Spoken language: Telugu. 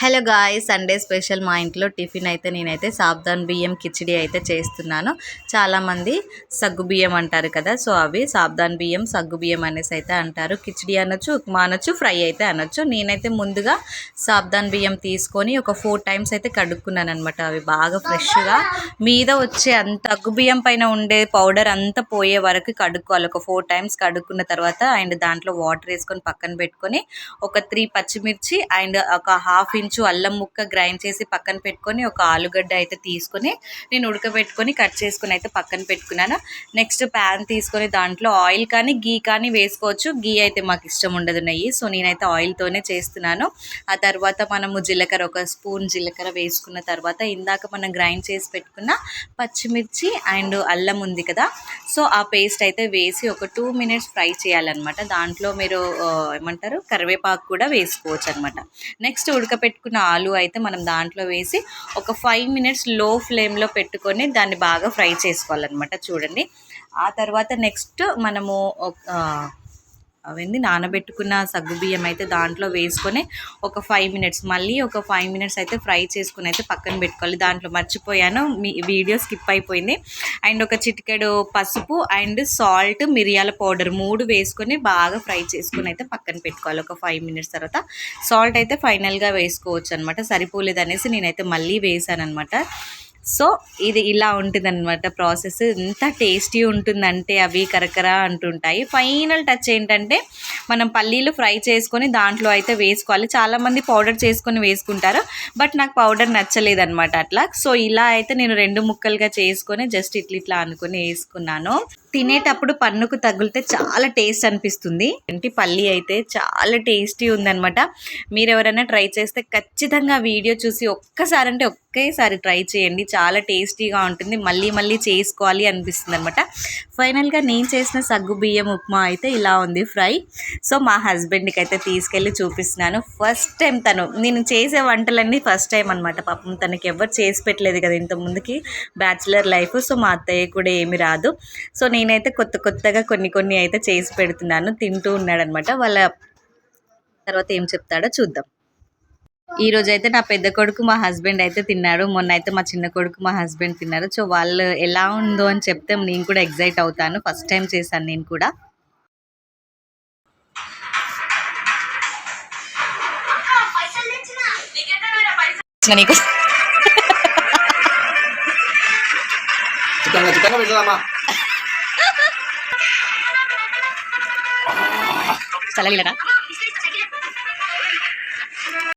హలో గాయ్ సండే స్పెషల్ మా ఇంట్లో టిఫిన్ అయితే నేనైతే సాబ్దాన్ బియ్యం కిచిడి అయితే చేస్తున్నాను. చాలామంది సగ్గు బియ్యం అంటారు కదా సో అవి సాబ్దాన్ బియ్యం సగ్గు బియ్యం అనేసి అయితే అంటారు. కిచిడి అనొచ్చు ఉప్మా అనొచ్చు ఫ్రై అయితే అనొచ్చు. నేనైతే ముందుగా సాబ్దాన్ బియ్యం తీసుకొని ఒక ఫోర్ టైమ్స్ అయితే కడుక్కున్నాను అనమాట అవి బాగా ఫ్రెష్గా మీద వచ్చే అంత సగ్గు బియ్యం పైన ఉండే పౌడర్ అంతా పోయే వరకు కడుక్కోవాలి. ఒక ఫోర్ టైమ్స్ కడుక్కున్న తర్వాత అండ్ దాంట్లో వాటర్ వేసుకొని పక్కన పెట్టుకొని ఒక త్రీ పచ్చిమిర్చి అండ్ ఒక హాఫ్ ఇంచ్ కొంచెం అల్లం ముక్క గ్రైండ్ చేసి పక్కన పెట్టుకొని ఒక ఆలుగడ్డ అయితే తీసుకొని నేను ఉడకబెట్టుకొని కట్ చేసుకుని అయితే పక్కన పెట్టుకున్నాను. నెక్స్ట్ ప్యాన్ తీసుకొని దాంట్లో ఆయిల్ కానీ గీ కానీ వేసుకోవచ్చు. గీ అయితే మాకు ఇష్టం ఉండదు నెయ్యి సో నేనైతే ఆయిల్తోనే చేస్తున్నాను. ఆ తర్వాత మనము జీలకర్ర ఒక స్పూన్ జీలకర్ర వేసుకున్న తర్వాత ఇందాక మనం గ్రైండ్ చేసి పెట్టుకున్న పచ్చిమిర్చి అండ్ అల్లం ఉంది కదా సో ఆ పేస్ట్ అయితే వేసి ఒక టూ మినిట్స్ ఫ్రై చేయాలన్నమాట. దాంట్లో మీరు ఏమంటారు కరివేపాకు కూడా వేసుకోవచ్చు అనమాట నెక్స్ట్ పెట్టుకున్న ఆలు అయితే మనం దాంట్లో వేసి ఒక ఫైవ్ మినిట్స్లో ఫ్లేమ్లో పెట్టుకొని దాన్ని బాగా ఫ్రై చేసుకోవాలన్నమాట చూడండి. ఆ తర్వాత నెక్స్ట్ మనము అవన్నీ నానబెట్టుకున్న సగ్గు బియ్యం అయితే దాంట్లో వేసుకొని ఒక ఫైవ్ మినిట్స్ మళ్ళీ ఒక ఫైవ్ మినిట్స్ అయితే ఫ్రై చేసుకుని అయితే పక్కన పెట్టుకోవాలి. దాంట్లో మర్చిపోయాను మీ వీడియో స్కిప్ అయిపోయింది. అండ్ ఒక చిటికెడు పసుపు అండ్ సాల్ట్ మిరియాల పౌడర్ మూడు వేసుకొని బాగా ఫ్రై చేసుకుని అయితే పక్కన పెట్టుకోవాలి. ఒక ఫైవ్ మినిట్స్ తర్వాత సాల్ట్ అయితే ఫైనల్గా వేసుకోవచ్చు అనమాట సరిపోలేదు అనేసి నేనైతే మళ్ళీ వేసాను అనమాట సో ఇది ఇలా ఉంటుందన్నమాట ప్రాసెస్. ఎంత టేస్టీ ఉంటుందంటే అవి కరకర అంటుంటాయి. ఫైనల్ టచ్ ఏంటంటే మనం పల్లీలు ఫ్రై చేసుకొని దాంట్లో అయితే వేసుకోవాలి. చాలామంది పౌడర్ చేసుకొని వేసుకుంటారు. బట్ నాకు పౌడర్ నచ్చలేదు అనమాట అట్లా. సో ఇలా అయితే నేను రెండు ముక్కలుగా చేసుకొని జస్ట్ ఇట్లా ఇట్లా అనుకుని వేసుకున్నాను. తినేటప్పుడు పన్నుకు తగిలితే చాలా టేస్ట్ అనిపిస్తుంది. ఇంటి పల్లి అయితే చాలా టేస్టీ ఉందనమాట మీరు ఎవరైనా ట్రై చేస్తే ఖచ్చితంగా వీడియో చూసి ఒక్కసారి అంటే ఒకేసారి ట్రై చేయండి. చాలా టేస్టీగా ఉంటుంది. మళ్ళీ మళ్ళీ చేసుకోవాలి అనిపిస్తుంది అనమాట ఫైనల్గా నేను చేసిన సగ్గు బియ్యం ఉప్మా అయితే ఇలా ఉంది ఫ్రై. సో మా హస్బెండ్కి అయితే తీసుకెళ్ళి చూపిస్తున్నాను. ఫస్ట్ టైం తను నేను చేసే వంటలన్నీ ఫస్ట్ టైం అనమాట పాపం తనకి ఎవరు చేసి పెట్టలేదు కదా ఇంత ముందుకి బ్యాచిలర్ లైఫ్. సో మా అత్తయ్య కూడా ఏమి రాదు. సో నేను నేనైతే కొత్త కొత్తగా కొన్ని కొన్ని అయితే చేసి పెడుతున్నాను తింటూ ఉన్నాడనమాట. వాళ్ళ తర్వాత ఏం చెప్తాడో చూద్దాం. ఈ రోజు అయితే నా పెద్ద కొడుకు మా హస్బెండ్ అయితే తిన్నాడు. మొన్న అయితే మా చిన్న కొడుకు మా హస్బెండ్ తిన్నారు. సో వాళ్ళు ఎలా ఉందో అని చెప్తే నేను కూడా ఎగ్జైట్ అవుతాను. ఫస్ట్ టైం చేశాను నేను కూడా. నీకు చిత్తంగా చిత్తంగా தலையிலடா